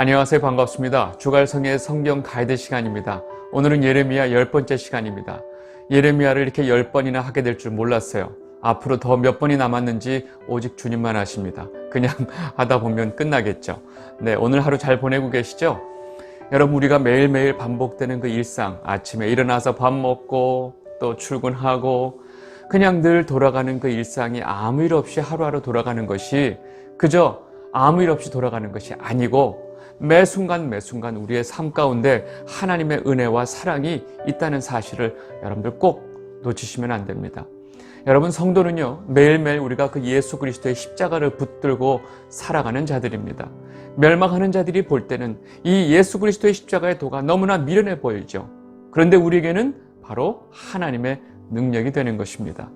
안녕하세요. 반갑습니다. 주갈성의 성경 가이드 시간입니다. 오늘은 예레미야 열 번째 시간입니다. 예레미야를 이렇게 열 번이나 하게 될 줄 몰랐어요. 앞으로 더 몇 번이 남았는지 오직 주님만 아십니다. 그냥 하다 보면 끝나겠죠. 네, 오늘 하루 잘 보내고 계시죠? 여러분, 우리가 매일매일 반복되는 그 일상, 아침에 일어나서 밥 먹고 또 출근하고 그냥 늘 돌아가는 그 일상이 아무 일 없이 하루하루 돌아가는 것이 그저 아무 일 없이 돌아가는 것이 아니고 매 순간 매 순간 우리의 삶 가운데 하나님의 은혜와 사랑이 있다는 사실을 여러분들 꼭 놓치시면 안 됩니다. 여러분 성도는요 매일매일 우리가 그 예수 그리스도의 십자가를 붙들고 살아가는 자들입니다. 멸망하는 자들이 볼 때는 이 예수 그리스도의 십자가의 도가 너무나 미련해 보이죠. 그런데 우리에게는 바로 하나님의 능력이 되는 것입니다.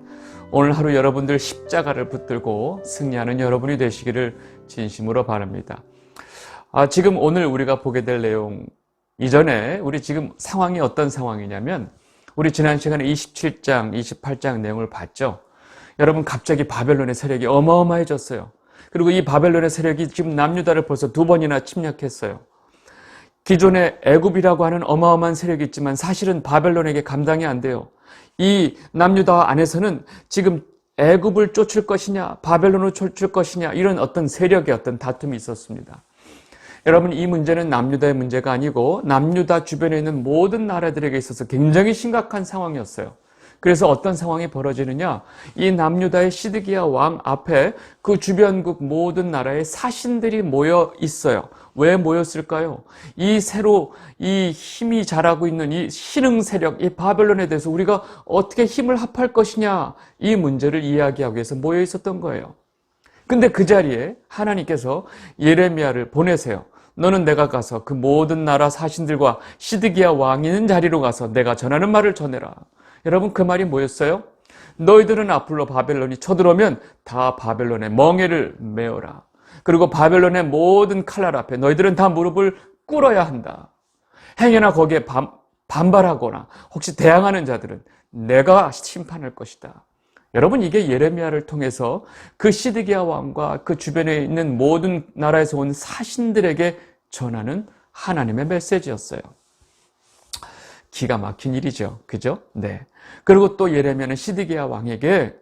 오늘 하루 여러분들 십자가를 붙들고 승리하는 여러분이 되시기를 진심으로 바랍니다. 아, 지금 오늘 우리가 보게 될 내용 이전에 우리 지금 상황이 어떤 상황이냐면 우리 지난 시간에 27장, 28장 내용을 봤죠. 여러분 갑자기 바벨론의 세력이 어마어마해졌어요. 그리고 이 바벨론의 세력이 지금 남유다를 벌써 두 번이나 침략했어요. 기존의 애굽이라고 하는 어마어마한 세력이 있지만 사실은 바벨론에게 감당이 안 돼요. 이 남유다 안에서는 지금 애굽을 쫓을 것이냐, 바벨론을 쫓을 것이냐 이런 어떤 세력의 어떤 다툼이 있었습니다. 여러분 이 문제는 남유다의 문제가 아니고 남유다 주변에 있는 모든 나라들에게 있어서 굉장히 심각한 상황이었어요. 그래서 어떤 상황이 벌어지느냐? 이 남유다의 시드기야 왕 앞에 그 주변국 모든 나라의 사신들이 모여 있어요. 왜 모였을까요? 이 새로 이 힘이 자라고 있는 이 신흥 세력, 이 바벨론에 대해서 우리가 어떻게 힘을 합할 것이냐 이 문제를 이야기하기 위해서 모여 있었던 거예요. 근데 그 자리에 하나님께서 예레미야를 보내세요. 너는 내가 가서 그 모든 나라 사신들과 시드기야 왕이 있는 자리로 가서 내가 전하는 말을 전해라. 여러분 그 말이 뭐였어요? 너희들은 앞으로 바벨론이 쳐들어오면 다 바벨론의 멍에를 메어라. 그리고 바벨론의 모든 칼날 앞에 너희들은 다 무릎을 꿇어야 한다. 행여나 거기에 반, 반발하거나 혹시 대항하는 자들은 내가 심판할 것이다. 여러분 이게 예레미야를 통해서 그 시드기야 왕과 그 주변에 있는 모든 나라에서 온 사신들에게 전하는 하나님의 메시지였어요. 기가 막힌 일이죠. 그죠? 네. 그리고 또 예레미야는 시드기야 왕에게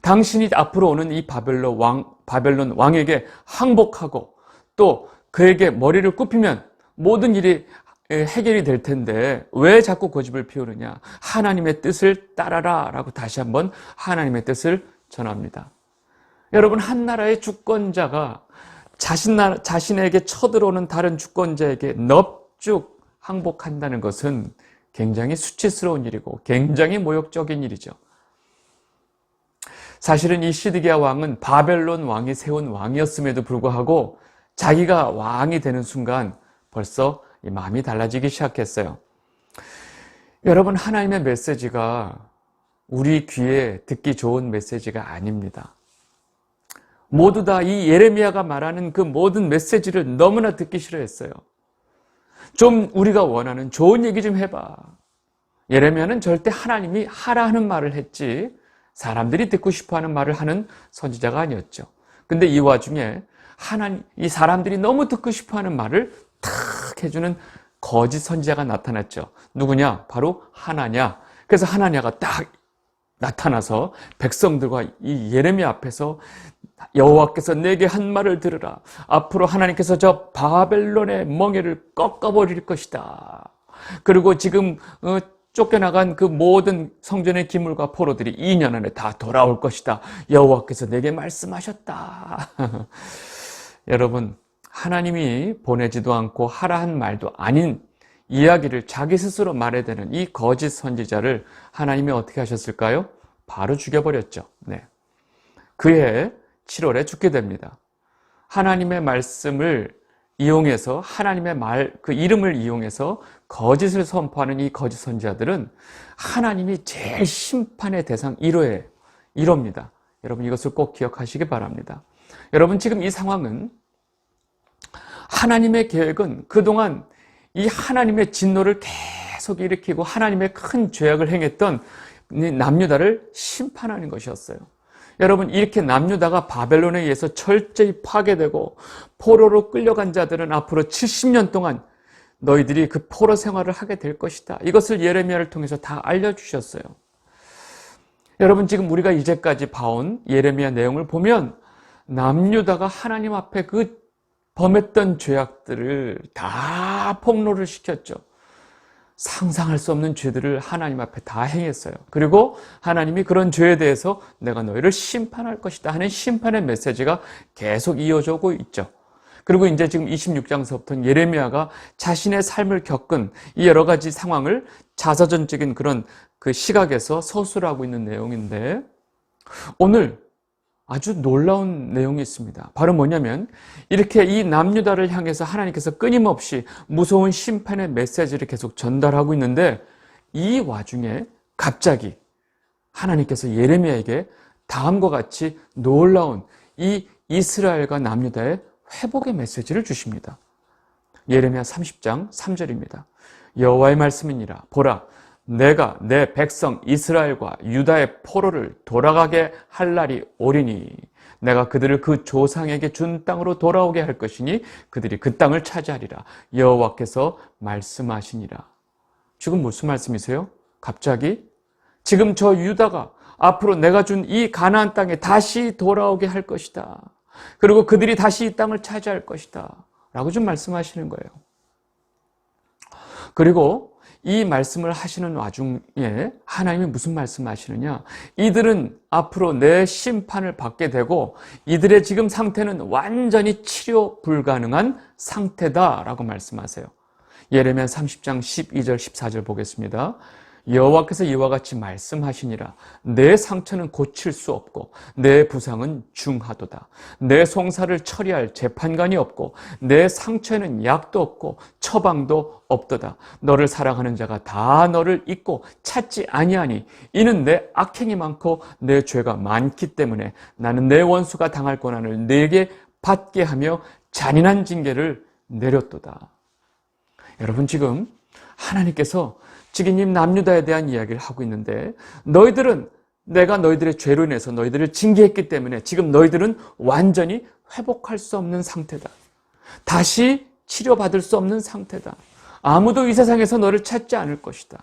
당신이 앞으로 오는 이 바벨론 왕 바벨론 왕에게 항복하고 또 그에게 머리를 굽히면 모든 일이 해결이 될 텐데 왜 자꾸 고집을 피우느냐? 하나님의 뜻을 따라라라고 다시 한번 하나님의 뜻을 전합니다. 여러분 한 나라의 주권자가 자신 나 자신에게 쳐들어오는 다른 주권자에게 넙죽 항복한다는 것은 굉장히 수치스러운 일이고 굉장히 모욕적인 일이죠. 사실은 이 시드기야 왕은 바벨론 왕이 세운 왕이었음에도 불구하고 자기가 왕이 되는 순간 벌써 마음이 달라지기 시작했어요. 여러분, 하나님의 메시지가 우리 귀에 듣기 좋은 메시지가 아닙니다. 모두 다 이 예레미야가 말하는 그 모든 메시지를 너무나 듣기 싫어했어요. 좀 우리가 원하는 좋은 얘기 좀 해봐. 예레미야는 절대 하나님이 하라 하는 말을 했지 사람들이 듣고 싶어 하는 말을 하는 선지자가 아니었죠. 근데 이 와중에 하나님, 이 사람들이 너무 듣고 싶어 하는 말을 탁 해주는 거짓 선지자가 나타났죠. 누구냐? 바로 하나냐. 그래서 하나냐가 딱 나타나서 백성들과 이 예레미야 앞에서 여호와께서 내게 한 말을 들으라. 앞으로 하나님께서 저 바벨론의 멍에를 꺾어버릴 것이다. 그리고 지금 어, 쫓겨나간 그 모든 성전의 기물과 포로들이 2년 안에 다 돌아올 것이다. 여호와께서 내게 말씀하셨다. 여러분, 하나님이 보내지도 않고 하라 한 말도 아닌 이야기를 자기 스스로 말해대는 이 거짓 선지자를 하나님이 어떻게 하셨을까요? 바로 죽여버렸죠. 네. 그해 7월에 죽게 됩니다. 하나님의 말씀을 이용해서 하나님의 말, 그 이름을 이용해서 거짓을 선포하는 이 거짓 선지자들은 하나님이 제일 심판의 대상 1호에 1호입니다. 여러분 이것을 꼭 기억하시기 바랍니다. 여러분 지금 이 상황은 하나님의 계획은 그동안 이 하나님의 진노를 계속 일으키고 하나님의 큰 죄악을 행했던 남유다를 심판하는 것이었어요. 여러분 이렇게 남유다가 바벨론에 의해서 철저히 파괴되고 포로로 끌려간 자들은 앞으로 70년 동안 너희들이 그 포로 생활을 하게 될 것이다. 이것을 예레미야를 통해서 다 알려주셨어요. 여러분 지금 우리가 이제까지 봐온 예레미야 내용을 보면 남유다가 하나님 앞에 그 범했던 죄악들을 다 폭로를 시켰죠. 상상할 수 없는 죄들을 하나님 앞에 다 행했어요. 그리고 하나님이 그런 죄에 대해서 내가 너희를 심판할 것이다 하는 심판의 메시지가 계속 이어져 오고 있죠. 그리고 이제 지금 26장서부터 예레미야가 자신의 삶을 겪은 이 여러 가지 상황을 자서전적인 그런 그 시각에서 서술하고 있는 내용인데 오늘 아주 놀라운 내용이 있습니다. 바로 뭐냐면 이렇게 이 남유다를 향해서 하나님께서 끊임없이 무서운 심판의 메시지를 계속 전달하고 있는데 이 와중에 갑자기 하나님께서 예레미야에게 다음과 같이 놀라운 이 이스라엘과 남유다의 회복의 메시지를 주십니다. 예레미야 30장 3절입니다. 여호와의 말씀이니라 보라 내가 내 백성 이스라엘과 유다의 포로를 돌아가게 할 날이 오리니 내가 그들을 그 조상에게 준 땅으로 돌아오게 할 것이니 그들이 그 땅을 차지하리라 여호와께서 말씀하시니라. 지금 무슨 말씀이세요? 갑자기 지금 저 유다가 앞으로 내가 준 이 가나안 땅에 다시 돌아오게 할 것이다. 그리고 그들이 다시 이 땅을 차지할 것이다. 라고 좀 말씀하시는 거예요. 그리고 이 말씀을 하시는 와중에 하나님이 무슨 말씀을 하시느냐? 이들은 앞으로 내 심판을 받게 되고 이들의 지금 상태는 완전히 치료 불가능한 상태다라고 말씀하세요. 예레미야 30장 12절 14절 보겠습니다. 여호와께서 이와 같이 말씀하시니라. 내 상처는 고칠 수 없고 내 부상은 중하도다. 내 송사를 처리할 재판관이 없고 내 상처에는 약도 없고 처방도 없도다. 너를 사랑하는 자가 다 너를 잊고 찾지 아니하니 이는 내 악행이 많고 내 죄가 많기 때문에 나는 내 원수가 당할 고난을 내게 받게 하며 잔인한 징계를 내렸도다. 여러분 지금 하나님께서 지금 남유다에 대한 이야기를 하고 있는데 너희들은 내가 너희들의 죄로 인해서 너희들을 징계했기 때문에 지금 너희들은 완전히 회복할 수 없는 상태다. 다시 치료받을 수 없는 상태다. 아무도 이 세상에서 너를 찾지 않을 것이다.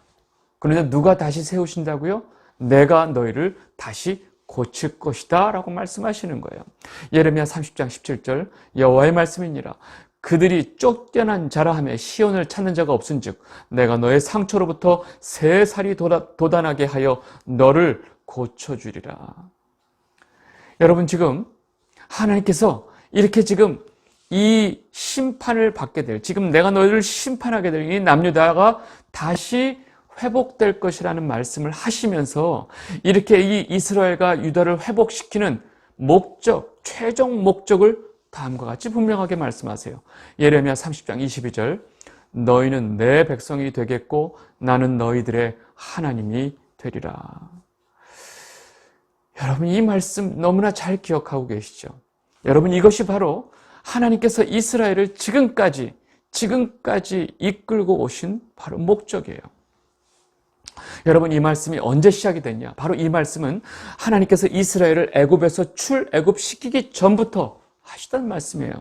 그런데 누가 다시 세우신다고요? 내가 너희를 다시 고칠 것이다 라고 말씀하시는 거예요. 예레미야 30장 17절 여호와의 말씀이니라 그들이 쫓겨난 자라 하며 시온을 찾는 자가 없은즉 내가 너의 상처로부터 새 살이 돋아나게 하여 너를 고쳐주리라. 여러분 지금 하나님께서 이렇게 지금 이 심판을 받게 될 지금 내가 너희를 심판하게 될 이 남유다가 다시 회복될 것이라는 말씀을 하시면서 이렇게 이 이스라엘과 유다를 회복시키는 목적, 최종 목적을 다음과 같이 분명하게 말씀하세요. 예레미야 30장 22절 너희는 내 백성이 되겠고 나는 너희들의 하나님이 되리라. 여러분 이 말씀 너무나 잘 기억하고 계시죠? 여러분 이것이 바로 하나님께서 이스라엘을 지금까지 지금까지 이끌고 오신 바로 목적이에요. 여러분 이 말씀이 언제 시작이 됐냐? 바로 이 말씀은 하나님께서 이스라엘을 애굽에서 출애굽시키기 전부터 하시던 말씀이에요.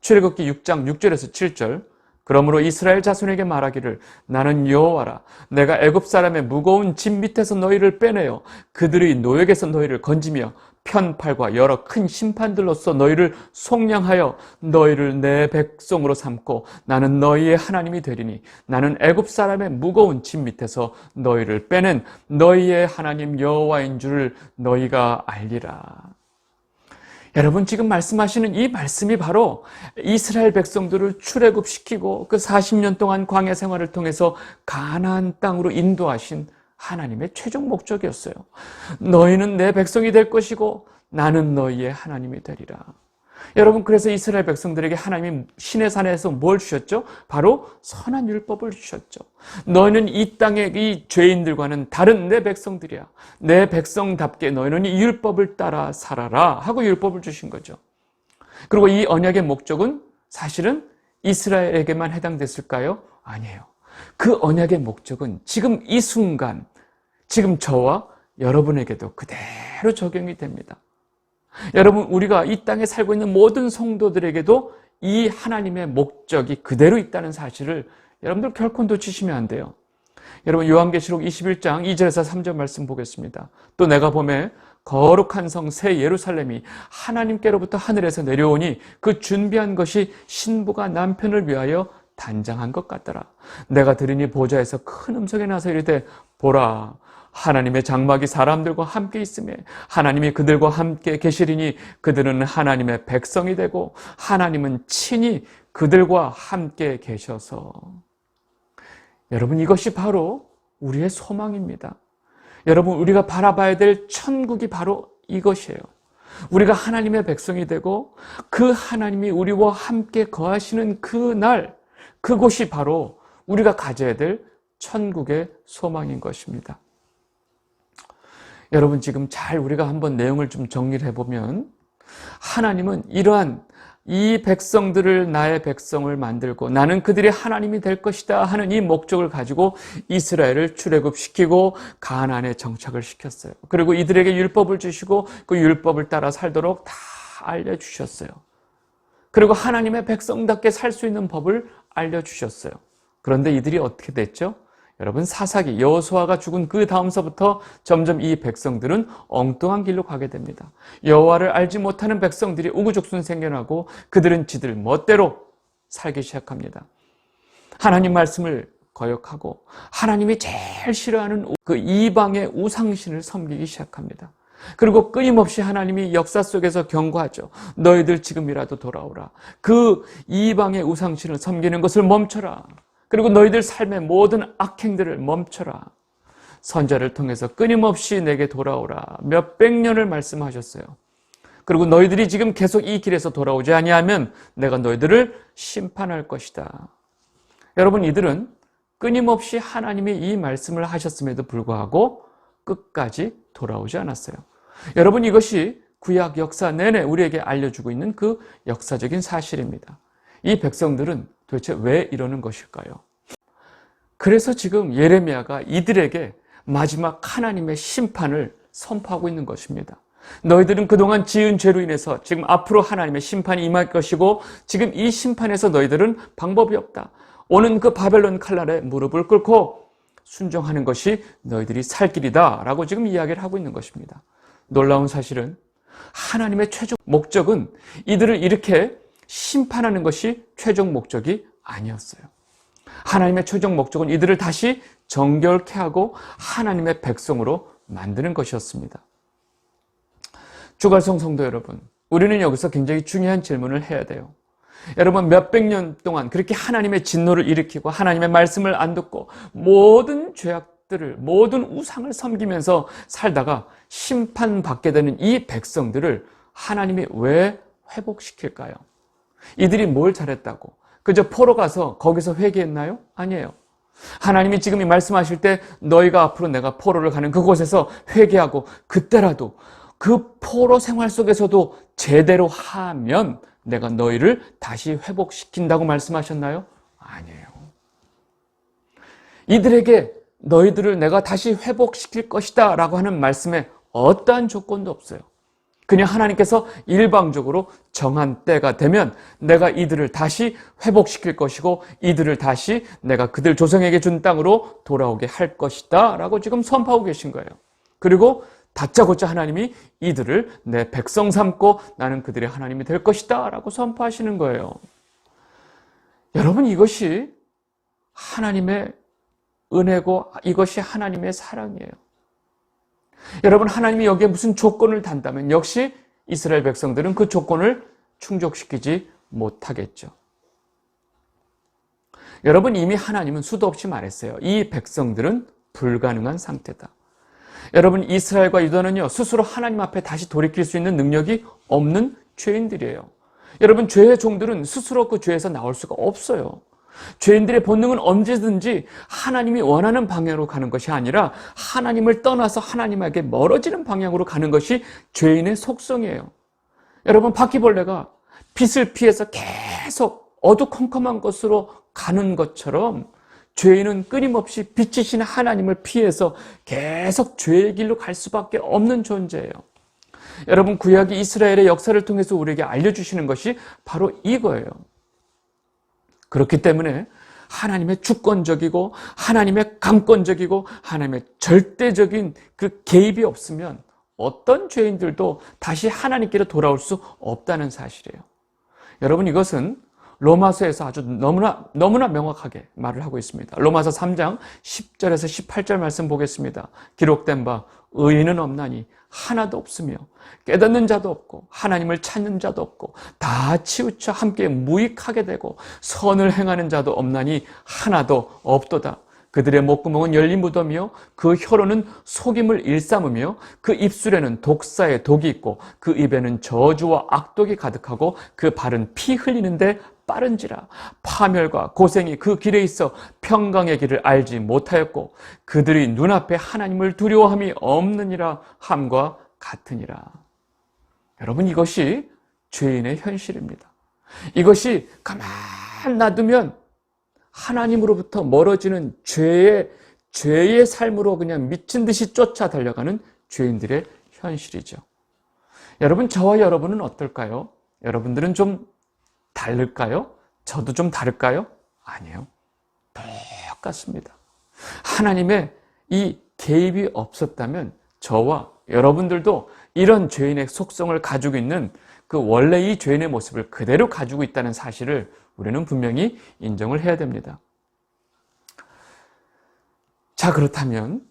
출애굽기 6장 6절에서 7절 그러므로 이스라엘 자손에게 말하기를 나는 여호와라 내가 애굽 사람의 무거운 짐 밑에서 너희를 빼내어 그들의 노역에서 너희를 건지며 편팔과 여러 큰 심판들로서 너희를 속량하여 너희를 내 백성으로 삼고 나는 너희의 하나님이 되리니 나는 애굽 사람의 무거운 짐 밑에서 너희를 빼낸 너희의 하나님 여호와인 줄을 너희가 알리라. 여러분 지금 말씀하시는 이 말씀이 바로 이스라엘 백성들을 출애굽시키고 그 40년 동안 광야 생활을 통해서 가나안 땅으로 인도하신 하나님의 최종 목적이었어요. 너희는 내 백성이 될 것이고 나는 너희의 하나님이 되리라. 여러분 그래서 이스라엘 백성들에게 하나님이 신의 산에서 뭘 주셨죠? 바로 선한 율법을 주셨죠. 너희는 이 땅의 이 죄인들과는 다른 내 백성들이야. 내 백성답게 너희는 이 율법을 따라 살아라 하고 율법을 주신 거죠. 그리고 이 언약의 목적은 사실은 이스라엘에게만 해당됐을까요? 아니에요. 그 언약의 목적은 지금 이 순간, 지금 저와 여러분에게도 그대로 적용이 됩니다. 여러분, 우리가 이 땅에 살고 있는 모든 성도들에게도 이 하나님의 목적이 그대로 있다는 사실을 여러분들 결코 놓치시면 안 돼요. 여러분, 요한계시록 21장 2절에서 3절 말씀 보겠습니다. 또 내가 봄에 거룩한 성 새 예루살렘이 하나님께로부터 하늘에서 내려오니 그 준비한 것이 신부가 남편을 위하여 단장한 것 같더라. 내가 들으니 보좌에서 큰 음성이 나서 이르되 보라 하나님의 장막이 사람들과 함께 있음에 하나님이 그들과 함께 계시리니 그들은 하나님의 백성이 되고 하나님은 친히 그들과 함께 계셔서 여러분 이것이 바로 우리의 소망입니다. 여러분 우리가 바라봐야 될 천국이 바로 이것이에요. 우리가 하나님의 백성이 되고 그 하나님이 우리와 함께 거하시는 그 날, 그곳이 바로 우리가 가져야 될 천국의 소망인 것입니다. 여러분 지금 잘 우리가 한번 내용을 좀 정리를 해보면 하나님은 이러한 이 백성들을 나의 백성을 만들고 나는 그들이 하나님이 될 것이다 하는 이 목적을 가지고 이스라엘을 출애굽시키고 가나안에 정착을 시켰어요. 그리고 이들에게 율법을 주시고 그 율법을 따라 살도록 다 알려 주셨어요. 그리고 하나님의 백성답게 살 수 있는 법을 알려 주셨어요. 그런데 이들이 어떻게 됐죠? 여러분 사사기 여호수아가 죽은 그 다음서부터 점점 이 백성들은 엉뚱한 길로 가게 됩니다. 여호와를 알지 못하는 백성들이 우구죽순 생겨나고 그들은 지들 멋대로 살기 시작합니다. 하나님 말씀을 거역하고 하나님이 제일 싫어하는 그 이방의 우상신을 섬기기 시작합니다. 그리고 끊임없이 하나님이 역사 속에서 경고하죠. 너희들 지금이라도 돌아오라. 그 이방의 우상신을 섬기는 것을 멈춰라. 그리고 너희들 삶의 모든 악행들을 멈춰라. 선자를 통해서 끊임없이 내게 돌아오라. 몇백 년을 말씀하셨어요. 그리고 너희들이 지금 계속 이 길에서 돌아오지 아니하면 내가 너희들을 심판할 것이다. 여러분 이들은 끊임없이 하나님이 이 말씀을 하셨음에도 불구하고 끝까지 돌아오지 않았어요. 여러분 이것이 구약 역사 내내 우리에게 알려주고 있는 그 역사적인 사실입니다. 이 백성들은 도대체 왜 이러는 것일까요? 그래서 지금 예레미야가 이들에게 마지막 하나님의 심판을 선포하고 있는 것입니다. 너희들은 그동안 지은 죄로 인해서 지금 앞으로 하나님의 심판이 임할 것이고 지금 이 심판에서 너희들은 방법이 없다. 오는 그 바벨론 칼날에 무릎을 꿇고 순종하는 것이 너희들이 살 길이다. 라고 지금 이야기를 하고 있는 것입니다. 놀라운 사실은 하나님의 최종 목적은 이들을 이렇게 심판하는 것이 최종 목적이 아니었어요. 하나님의 최종 목적은 이들을 다시 정결케 하고 하나님의 백성으로 만드는 것이었습니다. 주갈성 성도 여러분, 우리는 여기서 굉장히 중요한 질문을 해야 돼요. 여러분 몇백 년 동안 그렇게 하나님의 진노를 일으키고 하나님의 말씀을 안 듣고 모든 죄악들을 모든 우상을 섬기면서 살다가 심판받게 되는 이 백성들을 하나님이 왜 회복시킬까요? 이들이 뭘 잘했다고? 그저 포로 가서 거기서 회개했나요? 아니에요. 하나님이 지금 이 말씀하실 때 너희가 앞으로 내가 포로를 가는 그곳에서 회개하고 그때라도 그 포로 생활 속에서도 제대로 하면 내가 너희를 다시 회복시킨다고 말씀하셨나요? 아니에요. 이들에게 너희들을 내가 다시 회복시킬 것이다 라고 하는 말씀에 어떠한 조건도 없어요. 그냥 하나님께서 일방적으로 정한 때가 되면 내가 이들을 다시 회복시킬 것이고 이들을 다시 내가 그들 조상에게 준 땅으로 돌아오게 할 것이다 라고 지금 선포하고 계신 거예요. 그리고 다짜고짜 하나님이 이들을 내 백성 삼고 나는 그들의 하나님이 될 것이다 라고 선포하시는 거예요. 여러분 이것이 하나님의 은혜고 이것이 하나님의 사랑이에요. 여러분 하나님이 여기에 무슨 조건을 단다면 역시 이스라엘 백성들은 그 조건을 충족시키지 못하겠죠. 여러분 이미 하나님은 수도 없이 말했어요. 이 백성들은 불가능한 상태다. 여러분 이스라엘과 유다는요 스스로 하나님 앞에 다시 돌이킬 수 있는 능력이 없는 죄인들이에요. 여러분 죄의 종들은 스스로 그 죄에서 나올 수가 없어요. 죄인들의 본능은 언제든지 하나님이 원하는 방향으로 가는 것이 아니라 하나님을 떠나서 하나님에게 멀어지는 방향으로 가는 것이 죄인의 속성이에요. 여러분 바퀴벌레가 빛을 피해서 계속 어두컴컴한 곳으로 가는 것처럼 죄인은 끊임없이 빛이신 하나님을 피해서 계속 죄의 길로 갈 수밖에 없는 존재예요. 여러분 구약이 이스라엘의 역사를 통해서 우리에게 알려주시는 것이 바로 이거예요. 그렇기 때문에 하나님의 주권적이고 하나님의 강권적이고 하나님의 절대적인 그 개입이 없으면 어떤 죄인들도 다시 하나님께로 돌아올 수 없다는 사실이에요. 여러분 이것은 로마서에서 아주 너무나 너무나 명확하게 말을 하고 있습니다. 로마서 3장 10절에서 18절 말씀 보겠습니다. 기록된 바 의인은 없나니 하나도 없으며 깨닫는 자도 없고 하나님을 찾는 자도 없고 다 치우쳐 함께 무익하게 되고 선을 행하는 자도 없나니 하나도 없도다. 그들의 목구멍은 열린 무덤이요 그 혀로는 속임을 일삼으며 그 입술에는 독사의 독이 있고 그 입에는 저주와 악독이 가득하고 그 발은 피 흘리는데 빠른지라 파멸과 고생이 그 길에 있어 평강의 길을 알지 못하였고 그들이 눈앞에 하나님을 두려워함이 없느니라 함과 같으니라. 여러분 이것이 죄인의 현실입니다. 이것이 가만 놔두면 하나님으로부터 멀어지는 죄의 죄의 삶으로 그냥 미친 듯이 쫓아 달려가는 죄인들의 현실이죠. 여러분 저와 여러분은 어떨까요? 여러분들은 좀 다를까요? 저도 좀 다를까요? 아니에요. 똑같습니다. 하나님의 이 개입이 없었다면 저와 여러분들도 이런 죄인의 속성을 가지고 있는 그 원래 이 죄인의 모습을 그대로 가지고 있다는 사실을 우리는 분명히 인정을 해야 됩니다. 자, 그렇다면,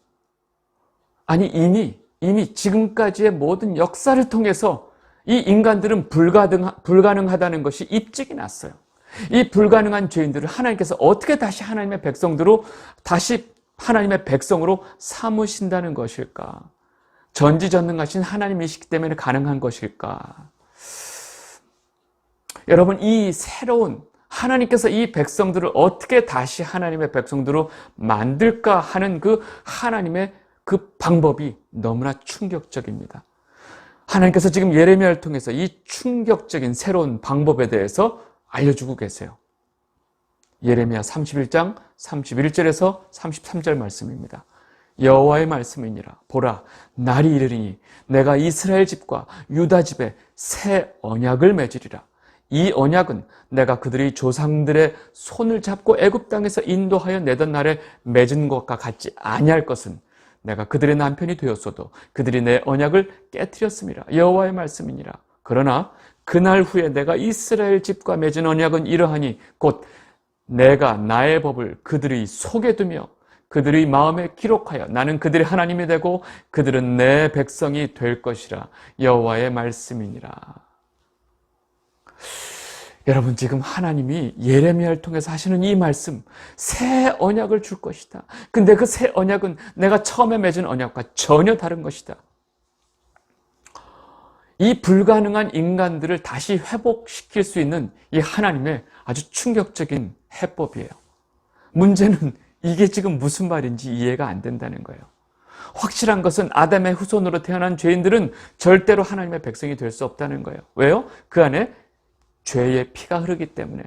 아니, 이미, 이미 지금까지의 모든 역사를 통해서 이 인간들은 불가능, 불가능하다는 것이 입증이 났어요. 이 불가능한 죄인들을 하나님께서 어떻게 다시 하나님의 백성들로, 다시 하나님의 백성으로 삼으신다는 것일까? 전지전능하신 하나님이시기 때문에 가능한 것일까? 여러분, 이 새로운 하나님께서 이 백성들을 어떻게 다시 하나님의 백성들로 만들까 하는 그 하나님의 그 방법이 너무나 충격적입니다. 하나님께서 지금 예레미야를 통해서 이 충격적인 새로운 방법에 대해서 알려주고 계세요. 예레미야 31장 31절에서 33절 말씀입니다. 여호와의 말씀이니라 보라 날이 이르리니 내가 이스라엘 집과 유다 집에 새 언약을 맺으리라 이 언약은 내가 그들이 조상들의 손을 잡고 애굽 땅에서 인도하여 내던 날에 맺은 것과 같지 아니할 것은 내가 그들의 남편이 되었어도 그들이 내 언약을 깨뜨렸음이라 여호와의 말씀이니라 그러나 그날 후에 내가 이스라엘 집과 맺은 언약은 이러하니 곧 내가 나의 법을 그들의 속에 두며 그들의 마음에 기록하여 나는 그들의 하나님이 되고 그들은 내 백성이 될 것이라 여호와의 말씀이니라. 여러분 지금 하나님이 예레미야를 통해서 하시는 이 말씀 새 언약을 줄 것이다. 근데 그 새 언약은 내가 처음에 맺은 언약과 전혀 다른 것이다. 이 불가능한 인간들을 다시 회복시킬 수 있는 이 하나님의 아주 충격적인 해법이에요. 문제는 이게 지금 무슨 말인지 이해가 안 된다는 거예요. 확실한 것은 아담의 후손으로 태어난 죄인들은 절대로 하나님의 백성이 될 수 없다는 거예요. 왜요? 그 안에 죄의 피가 흐르기 때문에.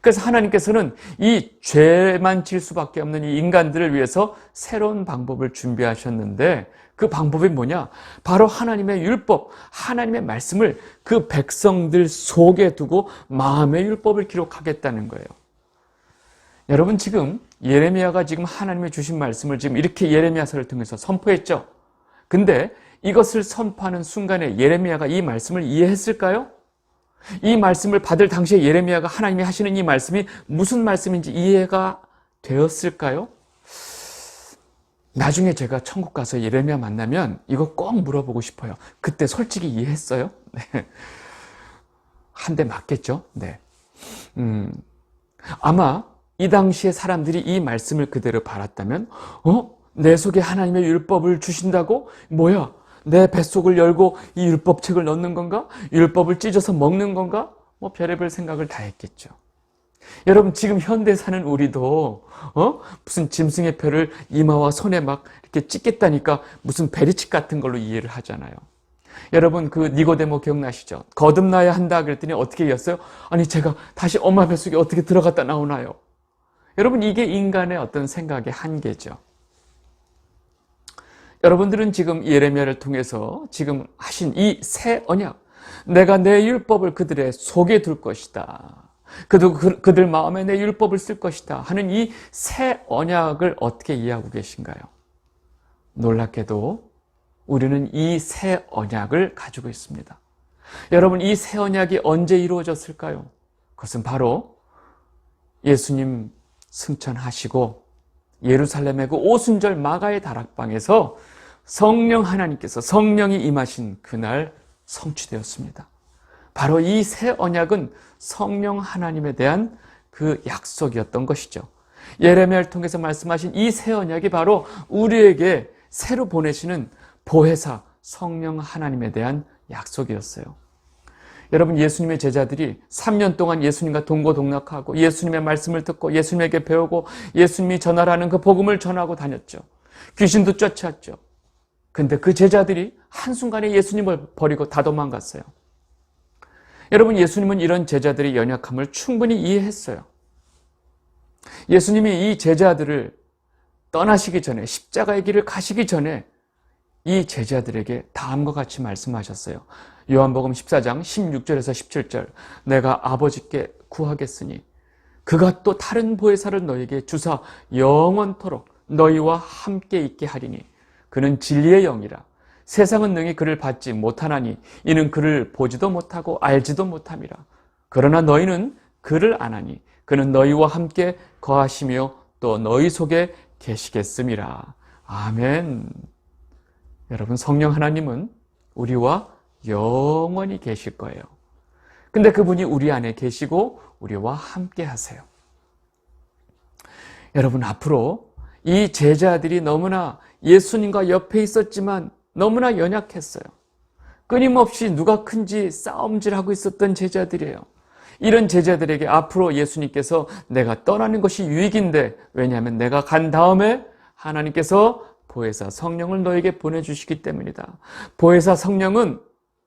그래서 하나님께서는 이 죄만 질 수밖에 없는 이 인간들을 위해서 새로운 방법을 준비하셨는데 그 방법이 뭐냐? 바로 하나님의 율법, 하나님의 말씀을 그 백성들 속에 두고 마음의 율법을 기록하겠다는 거예요. 여러분 지금 예레미야가 지금 하나님의 주신 말씀을 지금 이렇게 예레미야서를 통해서 선포했죠. 근데 이것을 선포하는 순간에 예레미야가 이 말씀을 이해했을까요? 이 말씀을 받을 당시에 예레미야가 하나님이 하시는 이 말씀이 무슨 말씀인지 이해가 되었을까요? 나중에 제가 천국 가서 예레미야 만나면 이거 꼭 물어보고 싶어요. 그때 솔직히 이해했어요? 네. 한대 맞겠죠? 네. 음, 아마 이 당시에 사람들이 이 말씀을 그대로 바랐다면, 어? 내 속에 하나님의 율법을 주신다고? 뭐야? 내 뱃속을 열고 이 율법책을 넣는 건가? 율법을 찢어서 먹는 건가? 뭐 별의별 생각을 다 했겠죠. 여러분 지금 현대 사는 우리도 어? 무슨 짐승의 뼈를 이마와 손에 막 이렇게 찢겠다니까 무슨 베리칩 같은 걸로 이해를 하잖아요. 여러분 그 니고데모 기억나시죠? 거듭나야 한다 그랬더니 어떻게 했어요? 아니 제가 다시 엄마 뱃속에 어떻게 들어갔다 나오나요? 여러분 이게 인간의 어떤 생각의 한계죠. 여러분들은 지금 예레미야를 통해서 지금 하신 이 새 언약, 내가 내 율법을 그들의 속에 둘 것이다. 그들, 그들 마음에 내 율법을 쓸 것이다. 하는 이 새 언약을 어떻게 이해하고 계신가요? 놀랍게도 우리는 이 새 언약을 가지고 있습니다. 여러분, 이 새 언약이 언제 이루어졌을까요? 그것은 바로 예수님 승천하시고 예루살렘의 그 오순절 마가의 다락방에서 성령 하나님께서 성령이 임하신 그날 성취되었습니다. 바로 이 새 언약은 성령 하나님에 대한 그 약속이었던 것이죠. 예레미야를 통해서 말씀하신 이 새 언약이 바로 우리에게 새로 보내시는 보혜사 성령 하나님에 대한 약속이었어요. 여러분 예수님의 제자들이 3년 동안 예수님과 동고동락하고 예수님의 말씀을 듣고 예수님에게 배우고 예수님이 전하라는 그 복음을 전하고 다녔죠. 귀신도 쫓았죠. 근데 그 제자들이 한순간에 예수님을 버리고 다 도망갔어요. 여러분 예수님은 이런 제자들의 연약함을 충분히 이해했어요. 예수님이 이 제자들을 떠나시기 전에 십자가의 길을 가시기 전에 이 제자들에게 다음과 같이 말씀하셨어요. 요한복음 14장 16절에서 17절 내가 아버지께 구하겠으니 그가 또 다른 보혜사를 너에게 주사 영원토록 너희와 함께 있게 하리니 그는 진리의 영이라 세상은 능히 그를 받지 못하나니 이는 그를 보지도 못하고 알지도 못함이라 그러나 너희는 그를 아나니 그는 너희와 함께 거하시며 또 너희 속에 계시겠음이라 아멘 여러분 성령 하나님은 우리와 영원히 계실 거예요. 근데 그분이 우리 안에 계시고 우리와 함께 하세요. 여러분, 앞으로 이 제자들이 너무나 예수님과 옆에 있었지만 너무나 연약했어요. 끊임없이 누가 큰지 싸움질하고 있었던 제자들이에요. 이런 제자들에게 앞으로 예수님께서 내가 떠나는 것이 유익인데 왜냐하면 내가 간 다음에 하나님께서 보혜사 성령을 너에게 보내주시기 때문이다. 보혜사 성령은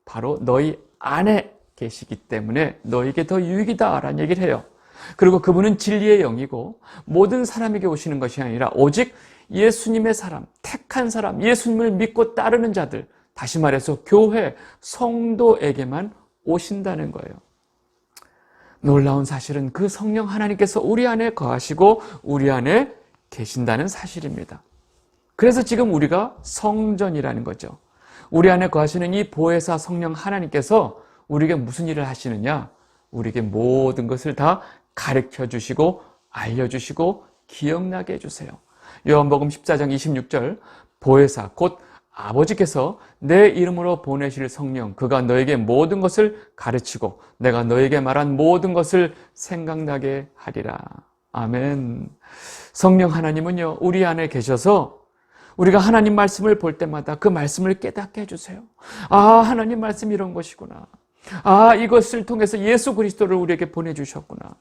바로 너희 안에 계시기 때문에 너에게 더 유익이다 라는 얘기를 해요. 그리고 그분은 진리의 영이고 모든 사람에게 오시는 것이 아니라 오직 예수님의 사람, 택한 사람, 예수님을 믿고 따르는 자들, 다시 말해서 교회, 성도에게만 오신다는 거예요. 놀라운 사실은 그 성령 하나님께서 우리 안에 거하시고 우리 안에 계신다는 사실입니다. 그래서 지금 우리가 성전이라는 거죠. 우리 안에 거하시는 이 보혜사 성령 하나님께서 우리에게 무슨 일을 하시느냐? 우리에게 모든 것을 다 가르쳐 주시고 알려주시고 기억나게 해주세요. 요한복음 14장 26절 보혜사 곧 아버지께서 내 이름으로 보내실 성령 그가 너에게 모든 것을 가르치고 내가 너에게 말한 모든 것을 생각나게 하리라. 아멘. 성령 하나님은요 우리 안에 계셔서 우리가 하나님 말씀을 볼 때마다 그 말씀을 깨닫게 해주세요. 아, 하나님 말씀 이런 것이구나. 아, 이것을 통해서 예수 그리스도를 우리에게 보내주셨구나.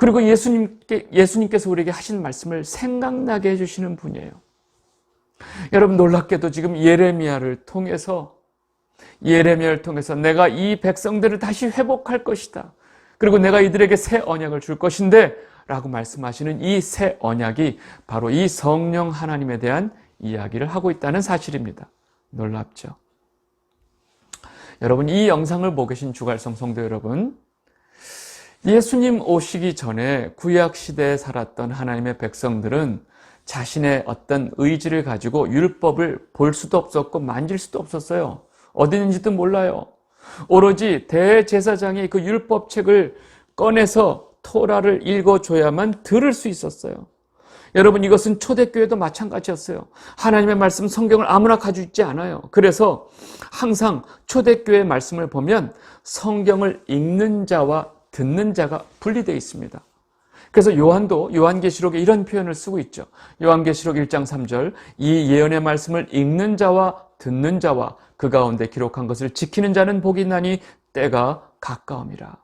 그리고 예수님께, 예수님께서 우리에게 하신 말씀을 생각나게 해주시는 분이에요. 여러분 놀랍게도 지금 예레미야를 통해서 예레미야를 통해서 내가 이 백성들을 다시 회복할 것이다. 그리고 내가 이들에게 새 언약을 줄 것인데 라고 말씀하시는 이 새 언약이 바로 이 성령 하나님에 대한 이야기를 하고 있다는 사실입니다. 놀랍죠? 여러분, 이 영상을 보고 계신 주갈성 성도 여러분, 예수님 오시기 전에 구약 시대에 살았던 하나님의 백성들은 자신의 어떤 의지를 가지고 율법을 볼 수도 없었고 만질 수도 없었어요. 어디 있는지도 몰라요. 오로지 대제사장이 그 율법책을 꺼내서 토라를 읽어줘야만 들을 수 있었어요. 여러분 이것은 초대교회도 마찬가지였어요. 하나님의 말씀 성경을 아무나 가지고 있지 않아요. 그래서 항상 초대교회 말씀을 보면 성경을 읽는 자와 듣는 자가 분리되어 있습니다. 그래서 요한도 요한계시록에 이런 표현을 쓰고 있죠. 요한계시록 1장 3절 이 예언의 말씀을 읽는 자와 듣는 자와 그 가운데 기록한 것을 지키는 자는 복이 나니 때가 가까움이라.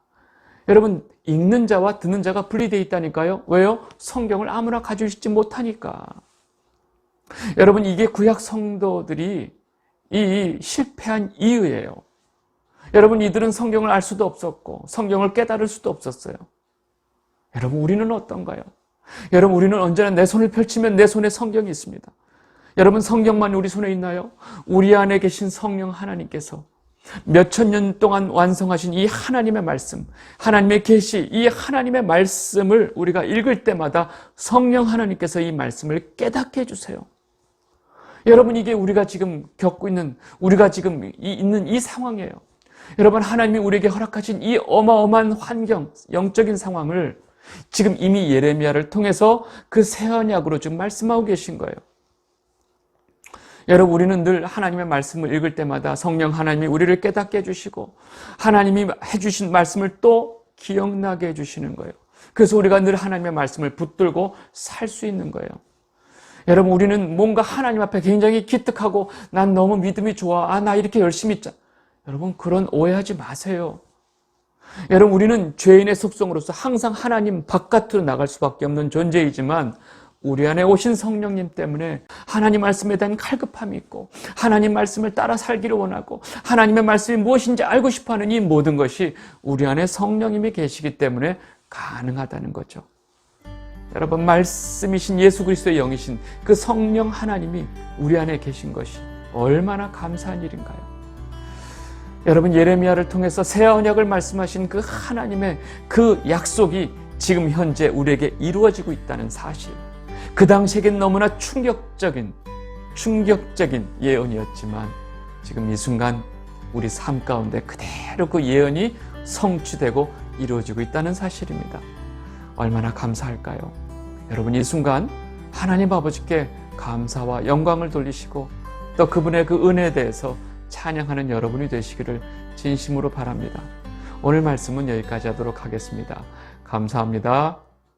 여러분 읽는 자와 듣는 자가 분리되어 있다니까요. 왜요? 성경을 아무나 가지고 있지 못하니까. 여러분 이게 구약 성도들이 이 실패한 이유예요. 여러분 이들은 성경을 알 수도 없었고 성경을 깨달을 수도 없었어요. 여러분 우리는 어떤가요? 여러분 우리는 언제나 내 손을 펼치면 내 손에 성경이 있습니다. 여러분 성경만 우리 손에 있나요? 우리 안에 계신 성령 하나님께서 몇 천 년 동안 완성하신 이 하나님의 말씀, 하나님의 계시, 이 하나님의 말씀을 우리가 읽을 때마다 성령 하나님께서 이 말씀을 깨닫게 해 주세요. 여러분 이게 우리가 지금 겪고 있는 우리가 지금 이- 있는 이 상황이에요. 여러분 하나님이 우리에게 허락하신 이 어마어마한 환경, 영적인 상황을 지금 이미 예레미야를 통해서 그 새 언약으로 지금 말씀하고 계신 거예요. 여러분 우리는 늘 하나님의 말씀을 읽을 때마다 성령 하나님이 우리를 깨닫게 해주시고 하나님이 해주신 말씀을 또 기억나게 해주시는 거예요. 그래서 우리가 늘 하나님의 말씀을 붙들고 살 수 있는 거예요. 여러분 우리는 뭔가 하나님 앞에 굉장히 기특하고 난 너무 믿음이 좋아. 아 나 이렇게 열심히. 여러분 그런 오해하지 마세요. 여러분 우리는 죄인의 속성으로서 항상 하나님 바깥으로 나갈 수밖에 없는 존재이지만 우리 안에 오신 성령님 때문에 하나님 말씀에 대한 칼급함이 있고 하나님 말씀을 따라 살기를 원하고 하나님의 말씀이 무엇인지 알고 싶어하는 이 모든 것이 우리 안에 성령님이 계시기 때문에 가능하다는 거죠. 여러분 말씀이신 예수 그리스도의 영이신 그 성령 하나님이 우리 안에 계신 것이 얼마나 감사한 일인가요? 여러분 예레미야를 통해서 새 언약을 말씀하신 그 하나님의 그 약속이 지금 현재 우리에게 이루어지고 있다는 사실. 그 당시에겐 너무나 충격적인 충격적인 예언이었지만 지금 이 순간 우리 삶 가운데 그대로 그 예언이 성취되고 이루어지고 있다는 사실입니다. 얼마나 감사할까요? 여러분 이 순간 하나님 아버지께 감사와 영광을 돌리시고 또 그분의 그 은혜에 대해서 찬양하는 여러분이 되시기를 진심으로 바랍니다. 오늘 말씀은 여기까지 하도록 하겠습니다. 감사합니다.